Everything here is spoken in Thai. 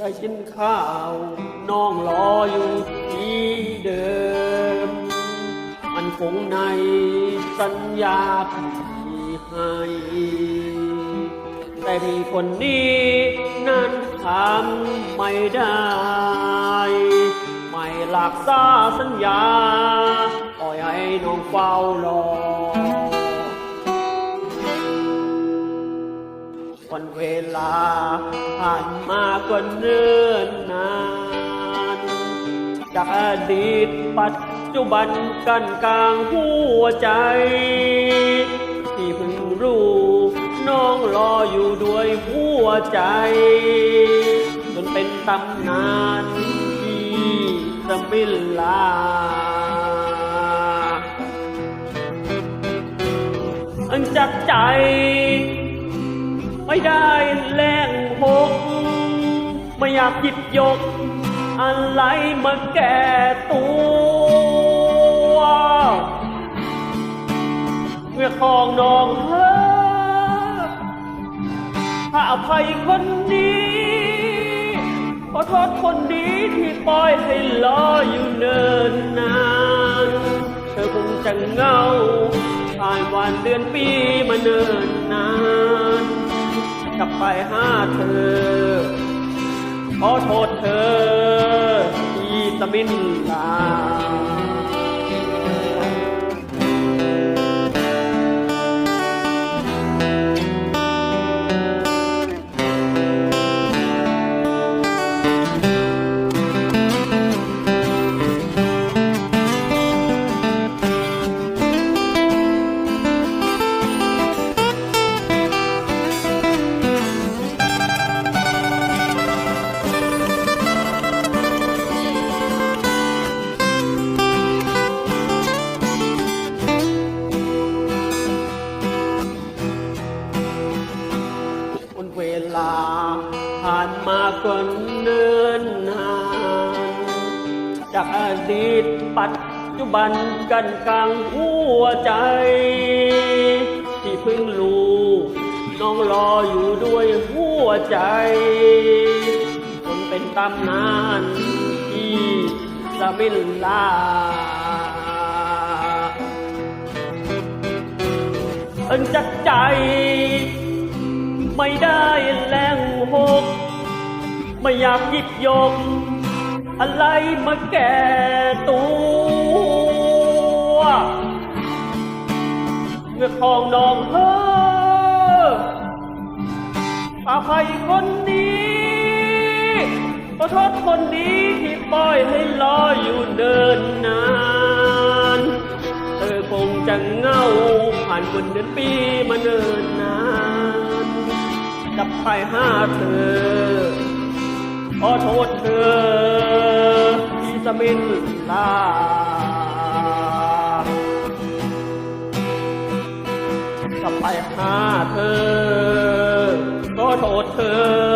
ได้กินข้าวน้องรออยู่ที่เดิม มันคงในสัญญาที่ให้แต่พี่คนนี้นั้นทำไม่ได้ ไม่หลักษาสัญญาปล่อยให้น้องเฝ้ารอ วันเวลาผ่านมากว่าเนิ่นนานจากอดีตปัจจุบันกันกลางหัวใจ ที่เพิ่งรู้น้องรออยู่ด้วยหัวใจ จนเป็นตำนานที่จะไม่ลาอันจากใจ ไม่ได้แรงหก ไม่อยากหยิบยก อะไรมาแก่ตัวเมื่อของน้องเฮ้อถ้าอภัยคนนี้ขอโทษคนดีที่ปล่อยให้รออยู่เนินนาน เธอคงจะเงาผ่านวันเดือนปีมาเนิน กลับไปหาเธอ ขอโทษเธอที่ตะมินลาานมาก็เนิ่นนานจากอดีตปัจจุบันกันกลางหัวใจ ที่เพิ่งรู้น้องรออยู่ด้วยหัวใจจนเป็นตำนานที่จะม่ลาอันจากใจ ไม่ได้แรงหก ไม่อยากหยิบยก อะไรมาแก่ตัว เมื่อของน้องเฮ้ออภัยคนนี้ขอโทษคนนี้ที่ปล่อยให้รอยอยู่เดินนาน เธอคงจะเงาผ่านวันเดือนปีมาเนินนานกลับไปหาเธอ ขอโทษเธอที่สมินลาจะไปหาเธอขอโทษเธอ